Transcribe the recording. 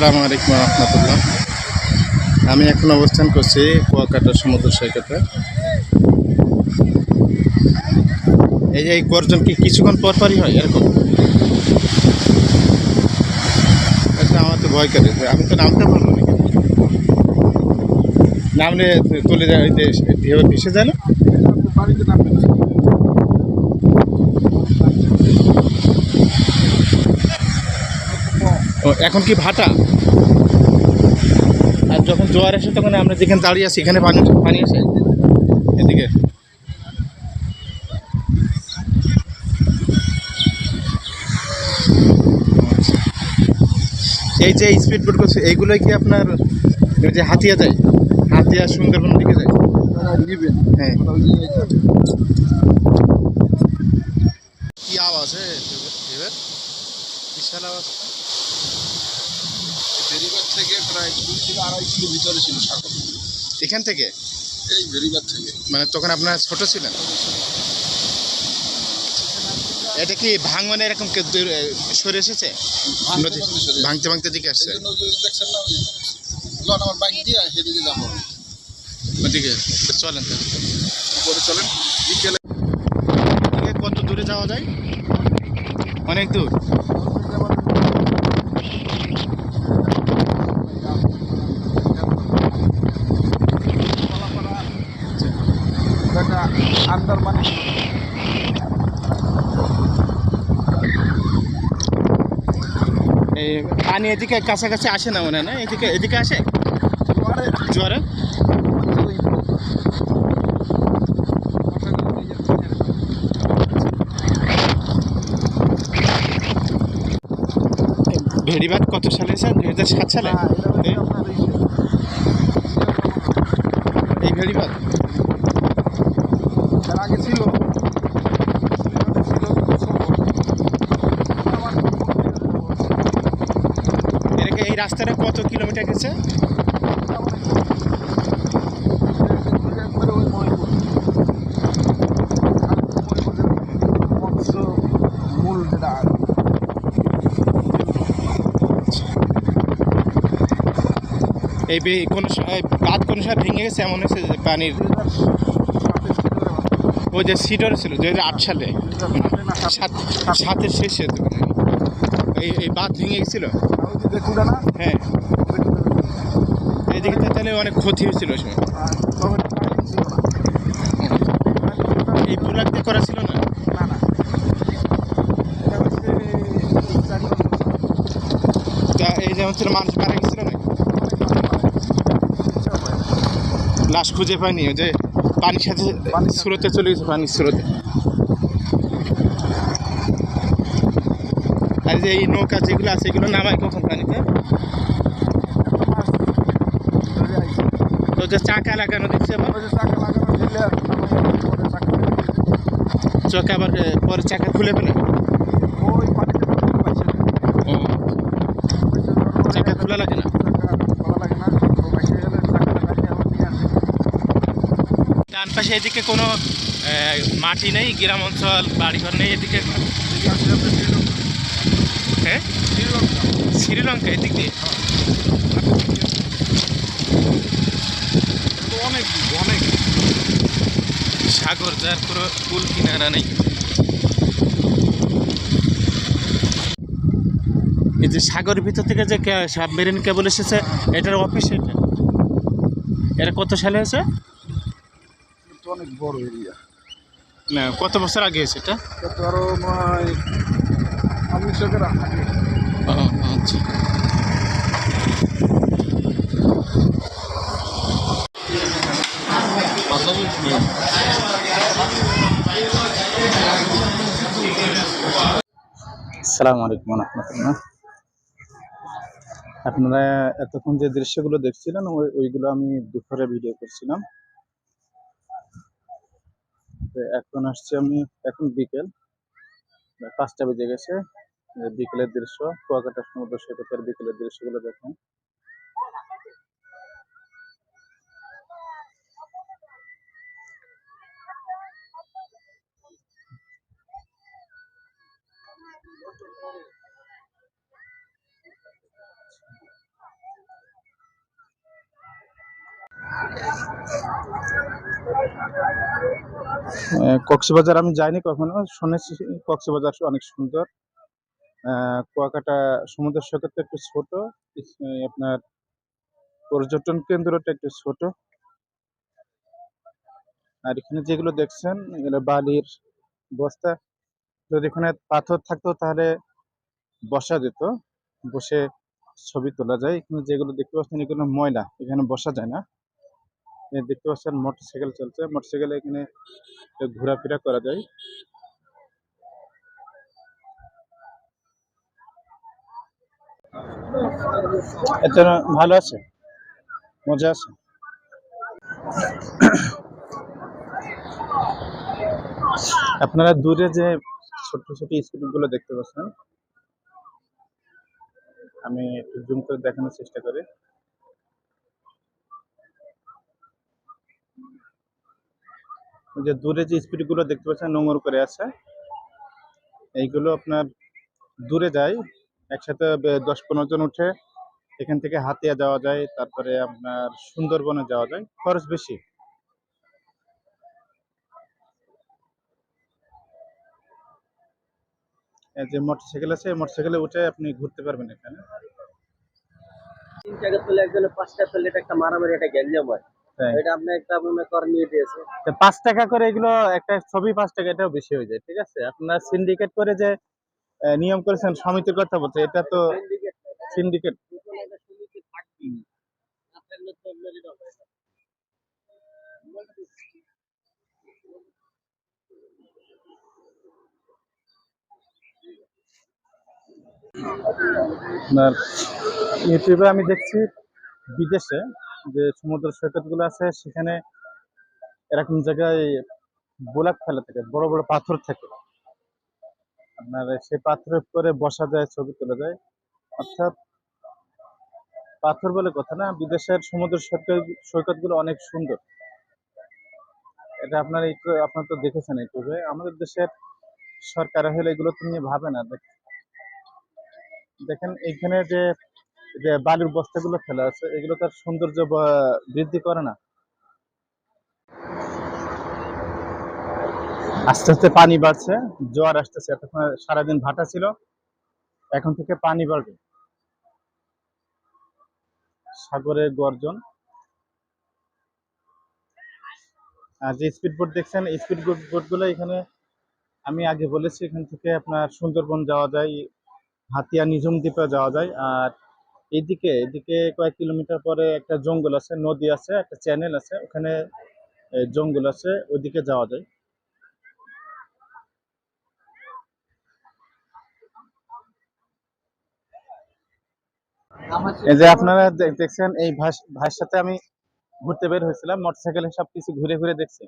আসসালামু আলাইকুম রহমতুল্লাহ। আমি এখন অবস্থান করছি কুয়াকাটা সমুদ্র সৈকতে। এই যে এই গর্জন কি কিছুক্ষণ পর পরই হয়? এরকম। এটা আমার তো ভয় করে। আমি তো নামতে পারব না নামলে তুলে যায় ঢেউ ভেসে যায় না। এখন কি ভাটা? আর যখন জোয়ার আসে তখন আমরা যেখানে দাঁড়িয়ে আছি, এখানে পানি পানি আসে এদিকে। এই যে স্পিড বোট করছে এইগুলোই কি আপনার ওই যে হাতিয়া যায়? হাতিয়া সুন্দরবন দিকে যায়? হ্যাঁ। কি আওয়াজ হ্যাঁ বিশাল আওয়াজ। থেকে প্রায় দুই থেকে আড়াই কিলো ভিতরে ছিল সাগর এখান থেকে? এই বেরিবাদ থেকে। মানে তখন আপনার ছোট ছিলেন? এটা কি ভাঙনে এরকম সরে এসেছে? ভাঙতে নদী ভাঙতে ভাঙতে দিকে আসছে। দেখছেন না ওই আমার বাইক দিয়ে সেদিকে যাব। ওদিকে চলেন উপরে চলেন। বিকেলে কত দূরে যাওয়া যায়? অনেক দূর। আন্দার মানে? এই পানি এদিকে কাছাকাছি আসে না মনে হয় না? এদিকে এদিকে আসে? জোয়ারে? ভেড়িবাদ কত সালে স্যার? দুই হাজার সাত সালে? এই? এই ভেড়িবাদ তার আগে ছিল। এই রাস্তাটা কত কিলোমিটার গেছে? এই কোন বাদ কোন সময় ভেঙে গেছে? এমন হয়েছে পানির ওই যে সিডর ছিল দু হাজার আট সালে। সাত, সাতের শেষে এই এই বাঁধ ভেঙে গেছিল? হ্যাঁ। এইদিকে তো তাহলে অনেক ক্ষতি হয়েছিল ওই সময়। এই পোলাক দিয়ে করা ছিল না? এই যেমন ছিল মানুষ মারা গেছিল না লাশ খুঁজে পায়নি যে পানির সাথে পানির স্রোতে চলে গেছে পানির স্রোতে। আর যে এই নৌকা যেগুলো আছে এগুলো নামায় কখন পানিতে? তো যে চাকা লাগানো দিচ্ছে আবার চোখে আবার পরে চাকা খুলে ফেলে? চাকা খোলা লাগে না? পাশে এদিকে কোনো মাটি নেই, গ্রাম অঞ্চল, বাড়িঘর নেই এদিকে? হ্যাঁ শ্রীলঙ্কা, এদিক দিয়ে? অনেক অনেক সাগর, যার কোনো কুল কিনারা নেই। এই যে সাগরের ভিতর থেকে যে সাবমেরিন কেবল এসেছে, এটার অফিস এটা? এটা কত সালে হয়েছে অনেক বড় এরিয়া না কত বছর আগে এটা আরও আমি চোখের আগে। আচ্ছা। সালাম আলাইকুম রহমতুল্লাহ। আপনারা এতক্ষণ যে দৃশ্যগুলো দেখছিলেন ওই ওইগুলো আমি দুপুরে ভিডিও করছিলাম। তো এখন আসছি আমি এখন বিকেল। পাঁচটা বেজে গেছে। বিকেলের দৃশ্য কুয়াকাটা সমুদ্র সৈকতের বিকেলের দৃশ্যগুলো দেখুন। কক্সবাজার আমি যাইনি কখনো, শুনেছি কক্সবাজার অনেক সুন্দর। কুয়াকাটা সমুদ্র সৈকতটা একটু ছোট আপনার পর্যটন কেন্দ্রটা একটু ছোট। আর এখানে যেগুলো দেখছেন, এগুলো বালির বস্তা। যদি এখানে পাথর থাকতো তাহলে বসা যেত, বসে ছবি তোলা যায়। এখানে যেগুলো দেখতে পাচ্ছেন, এগুলো ময়লা, এখানে বসা যায় না। দেখতে পাচ্ছেন মোটরসাইকেল চলছে। মোটর মোটরসাইকেলে এখানে ঘোরাফেরা করা যায়। এটা ভালো আছে। মজা আছে। আপনারা দূরে যে ছোট ছোট স্কুলগুলো দেখতে পাচ্ছেন, আমি একটু জুম করে দেখানোর চেষ্টা করি। যে দূরে যে স্পিডগুলো দেখতে পাচ্ছেন নোংর করে আছে। এইগুলো আপনার দূরে যায়, একসাথে দশ পনেরো জন উঠে এখান থেকে হাতিয়া যাওয়া যায়, তারপরে আপনার সুন্দরবনে যাওয়া যায়, খরচ বেশি। যে মোটরসাইকেল আছে মোটরসাইকেলে উঠে আপনি ঘুরতে পারবেন এখানে। তিন টাকা তুলে একজনে পাঁচ টাকা তুললে এটা একটা মারামারি একটা গ্যাঞ্জাম হয়। এটা আপনি একটা মনে নিয়ে দিয়েছে। পাঁচ টাকা করে এগুলো একটা ছবি পাঁচ টাকা এটাও বেশি হয়ে যায় ঠিক আছে? আপনার সিন্ডিকেট করে যে নিয়ম করেছেন সমিতির কথা বলছে এটা তো সিন্ডিকেট আপনার ইউটিউবে আমি দেখছি বিদেশে যে সমুদ্র সৈকতগুলো আছে, সেখানে এরকম জায়গায় বোলাক ফেলা থাকে, বড় বড় পাথর থাকে। আপনার সেই পাথরের উপরে বসা যায়, ছবি তোলা যায়। অর্থাৎ পাথর বলে কথা না, বিদেশের সমুদ্র সৈকত, সৈকতগুলো অনেক সুন্দর। এটা আপনার আপনার তো দেখেছেন ইউটিউবে আমাদের দেশের সরকার হলে এগুলো তো নিয়ে ভাবে না। দেখ- দেখেন, এইখানে যে যে বালুর বস্তাগুলো ফেলা আছে, এগুলো তার সৌন্দর্য বৃদ্ধি করে না। আস্তে আস্তে পানি বাড়ছে জোয়ার আসতেছে। এতক্ষণ সারাদিন ভাটা ছিল, এখন থেকে পানি বাড়বে। সাগরের গর্জন। আর যে স্পিড বোট দেখছেন স্পিড বোটগুলো এখানে আমি আগে বলেছি, এখান থেকে আপনার সুন্দরবন যাওয়া যায়, হাতিয়া নিজুম দ্বীপে যাওয়া যায়। আর এইদিকে এদিকে কয়েক কিলোমিটার পরে একটা জঙ্গল আছে নদী আছে একটা চ্যানেল আছে ওখানে জঙ্গল আছে ওইদিকে যাওয়া যায়। এই যে আপনারা দেখছেন এই ভাইয়ের সাথে আমি ঘুরতে বের হয়েছিলাম মোটরসাইকেলে সবকিছু ঘুরে ঘুরে দেখছি।